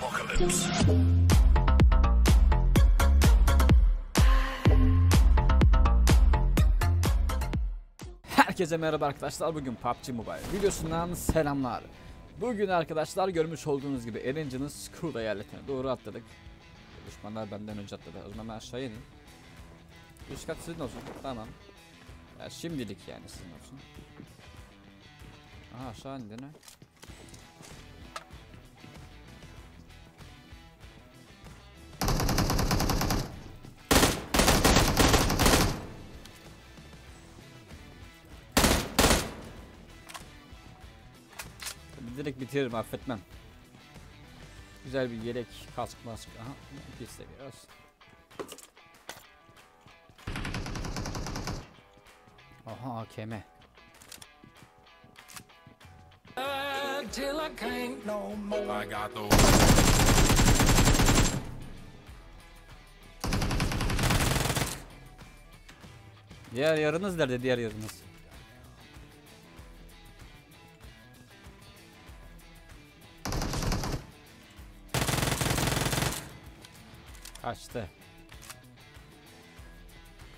apocalypse. Herkese merhaba arkadaşlar. Bugün PUBG Mobile videosundan selamlar. Bugün arkadaşlar görmüş olduğunuz gibi Erangel'ın Screw eyaletine doğru atladık. Düşmanlar benden önce atladı. O zaman ben aşağıya ineyim. Üst kat sizin olsun. Tamam. Ya şimdilik yani sizin olsun. Aha aşağı indi ne? Direkt bitiririm affetmem. Güzel bir yelek, kask, mask. Aha, pis de biraz. Aha AKM. Diğer yarınız nerede diğer yarınız? Kaçtı.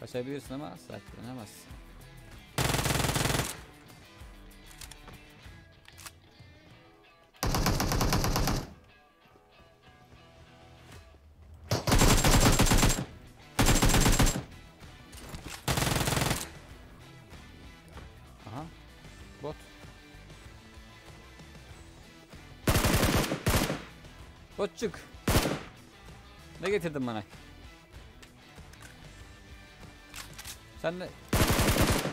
Kaçabilirsin ama saklanamazsın. Aha. Bot. Botçuk. Ne getirdin bana? Sen ne?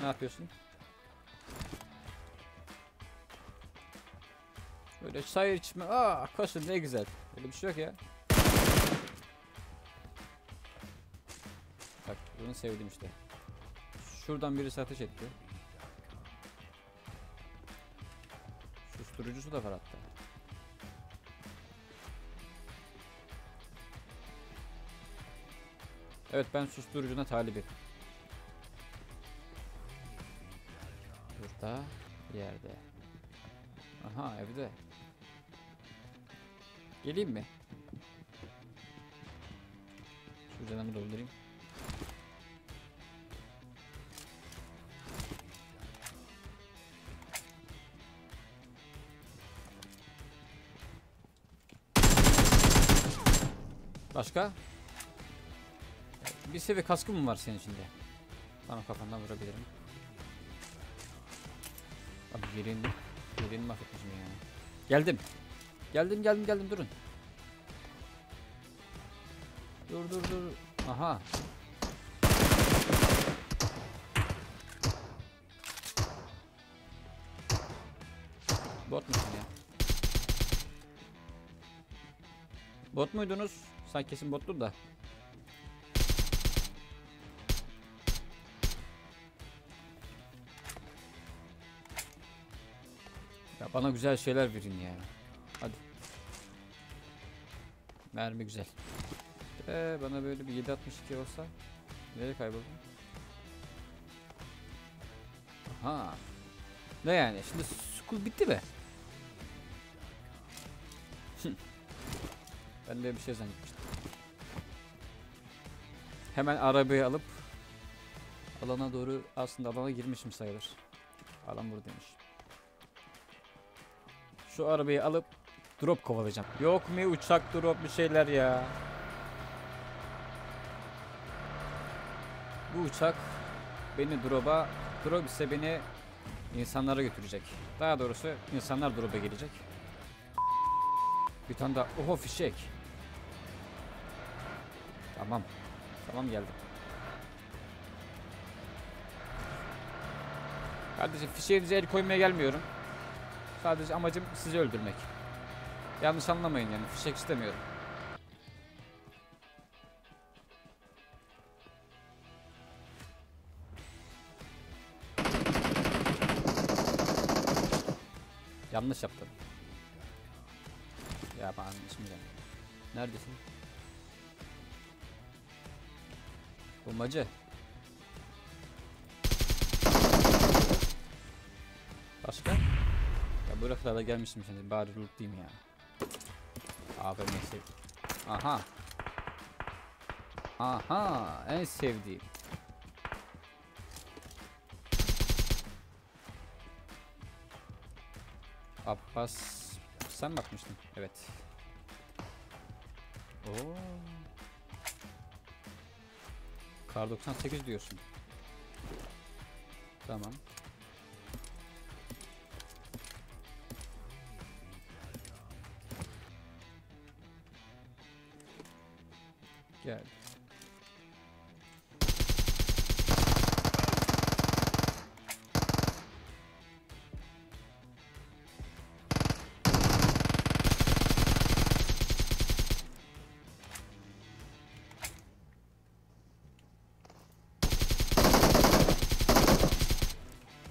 Ne yapıyorsun? Böyle çay içme. Aa, koşun ne güzel. Öyle bir şey yok ya. Bak bunu sevdim işte. Şuradan birisi ateş etti. Susturucusu da var hatta. Evet ben susturucuna talibim. Burada yerde. Aha evde. Geleyim mi? Şu canımı doldurayım. Başka? Bir seviye kaskı mı var senin içinde? Bana kafandan vurabilirim. Abi yerini, yerini mahvetmişim ya. Geldim. Geldim geldim geldim durun. Dur dur dur. Aha. Bot musun ya? Bot muydunuz? Sen kesin bottur da. Bana güzel şeyler verin ya. Hadi. Mermi güzel. Ee, bana böyle bir 762 olsa nereye kayboldum? Aha. Ne yani? Şimdi school bitti mi? Ben de bir şey zannetmiştim. Hemen arabayı alıp alana doğru aslında alana girmişim sayılır. Alan buradaymış. Şu arabayı alıp drop kovalayacağım. Yok mu uçak drop bir şeyler ya. Bu uçak beni drop'a, drop ise beni insanlara götürecek. Daha doğrusu insanlar drop'a gelecek. Bir tane daha. Oho fişek. Tamam. Tamam geldim. Kardeşim fişeğinize el koymaya gelmiyorum. Sadece amacım sizi öldürmek. Yanlış anlamayın yani fişek istemiyorum. Yanlış yaptım. Ya ben anlaşmayacağım. Neredesin? Bombacı. Başka? Da gelmişim şimdi bari lootlayayım ya. Abi sev. Aha. Aha en sevdiğim. Abbas sen mi atmıştın? Evet. Oo. Kar 98 diyorsun. Tamam. Gel.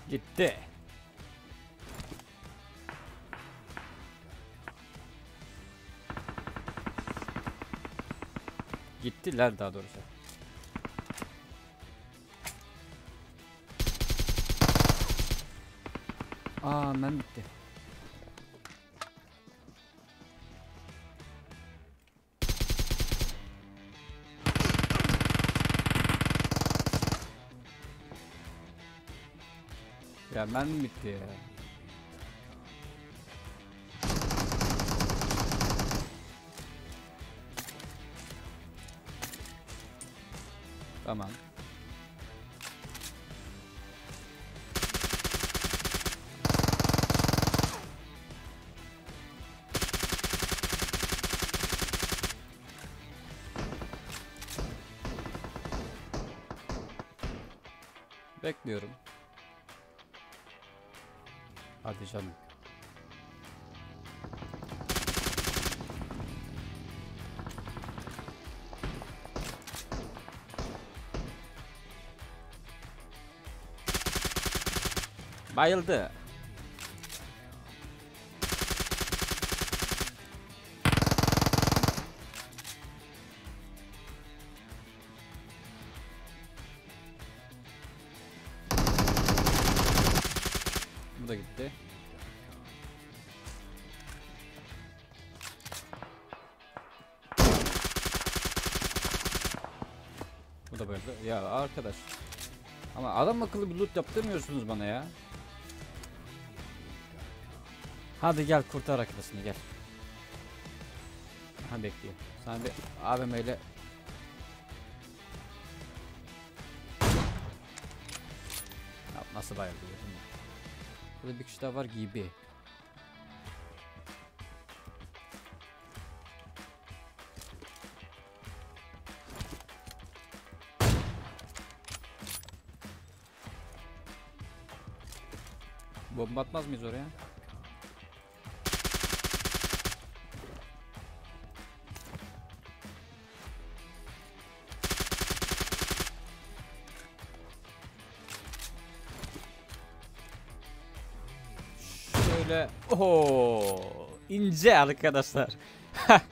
Gitti. Gittiler daha doğrusu. Aa ben bitti. Ya ben bitti ya. Bekliyorum. Hadi canım. Bayıldı. Gitti. Bu da böyle. Ya arkadaş. Ama adam akıllı bir loot yaptırmıyorsunuz bana ya. Hadi gel kurtar arkadaşını gel. Ha bekliyor. Sana bir AVM ile nasıl bayıldı? Burada bir kişi daha var gibi. Bomba atmaz mıyız oraya? İnce arkadaşlar.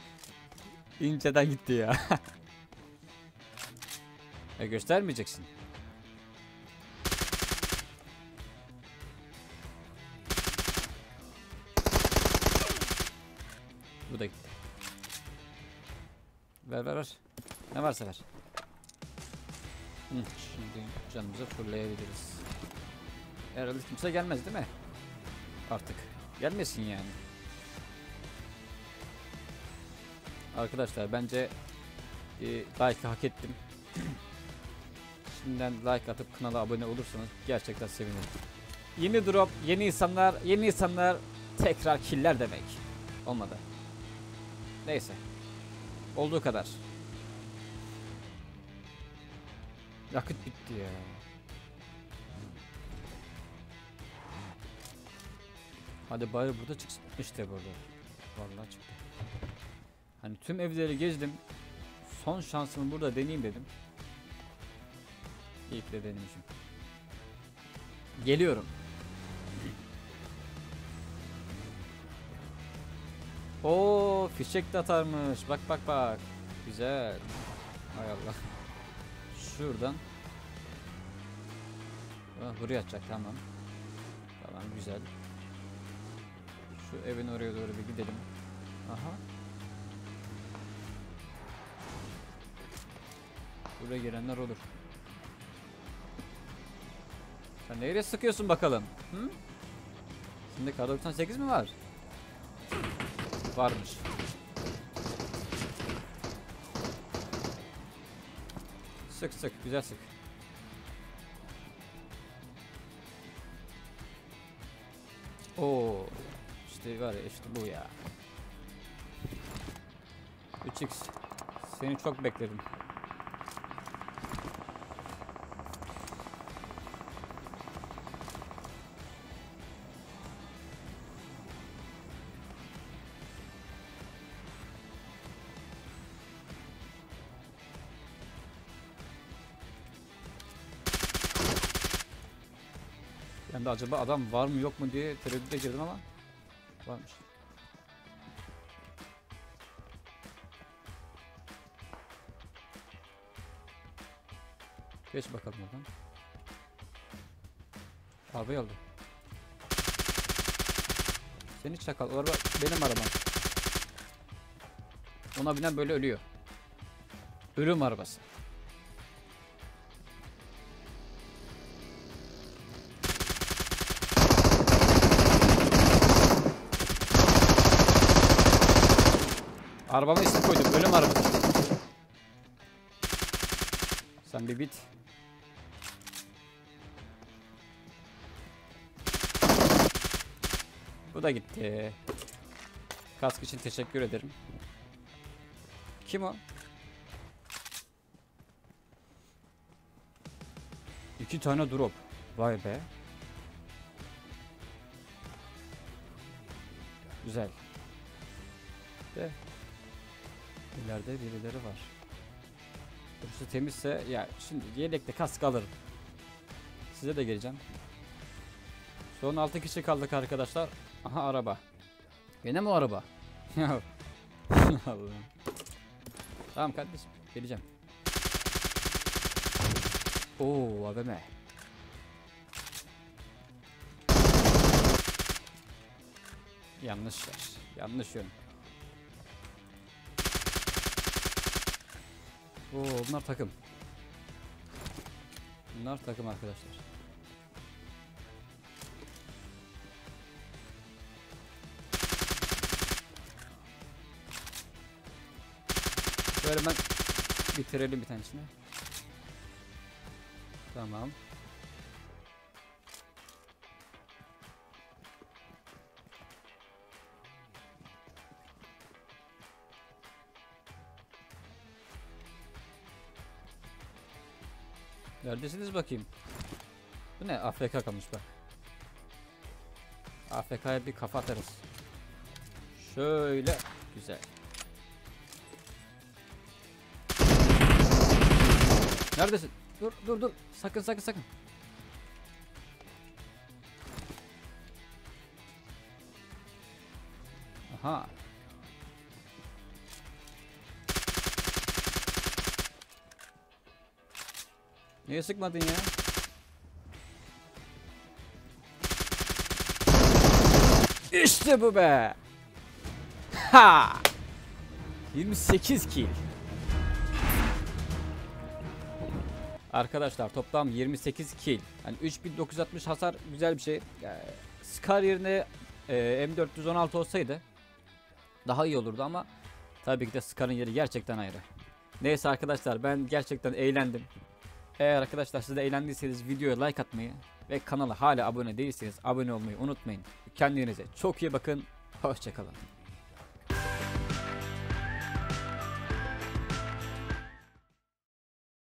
İnceden gitti ya. e göstermeyeceksin. Bu da gitti. Ver ver ver. Ne varsa ver. Şimdi canımızı fulleyebiliriz. Herhalde kimse gelmez değil mi? Artık. Gelmesin yani. Arkadaşlar bence e, like hak ettim. Şimdiden like atıp kanala abone olursanız gerçekten sevinirim. Yeni drop, yeni insanlar, yeni insanlar tekrar killer demek. Olmadı. Neyse. Olduğu kadar. Yakıt bitti ya. Hadi bari burada çıksın. İşte burada. Vallahi çıktı. Hani tüm evleri gezdim. Son şansımı burada deneyeyim dedim. İyi ki de denemişim. Geliyorum. Oo fişek de atarmış. Bak bak bak. Güzel. Hay Allah. Şuradan. Ah, buraya atacak tamam. Tamam güzel. Şu evin oraya doğru bir gidelim. Aha. Buraya gelenler olur. Sen nereye sıkıyorsun bakalım? Hı? Şimdi kar 98 mi var? Varmış. Sık sık, güzel sık. Oo, işte var ya işte bu ya. 3x. Seni çok bekledim. De acaba adam var mı yok mu diye tereddüte girdim ama varmış. Geç bakalım oradan. Arabayı aldı. Seni çakal. O araba benim arabam. Ona binen böyle ölüyor. Ölüm arabası. Arabama isim koydum. Ölüm arabası. Sen bir bit. Bu da gitti. Kask için teşekkür ederim. Kim o? İki tane drop. Vay be. Güzel. De. İleride birileri var. Burası temizse ya şimdi yedekte kask alırım. Size de geleceğim. Son 6 kişi kaldık arkadaşlar. Aha araba. Yine mi o araba? Allah'ım. Tamam kardeşim geleceğim. Oo AVM. Yanlış yer. Yanlış yön. Oo bunlar takım. Bunlar takım arkadaşlar. Şöyle ben bitirelim bir tanesini. Tamam. Neredesiniz bakayım? Bu ne? AFK kalmış bak. AFK'ya bir kafa atarız. Şöyle. Güzel. Neredesin? Dur dur dur. Sakın sakın sakın. Aha. Niye sıkmadın ya? İşte bu be. Ha! 28 kill. Arkadaşlar toplam 28 kill. Yani 3960 hasar güzel bir şey. Scar yerine e, M416 olsaydı daha iyi olurdu ama tabii ki de Scar'ın yeri gerçekten ayrı. Neyse arkadaşlar ben gerçekten eğlendim. Eğer arkadaşlar siz de eğlendiyseniz videoya like atmayı ve kanala hala abone değilseniz abone olmayı unutmayın. Kendinize çok iyi bakın. Hoşçakalın.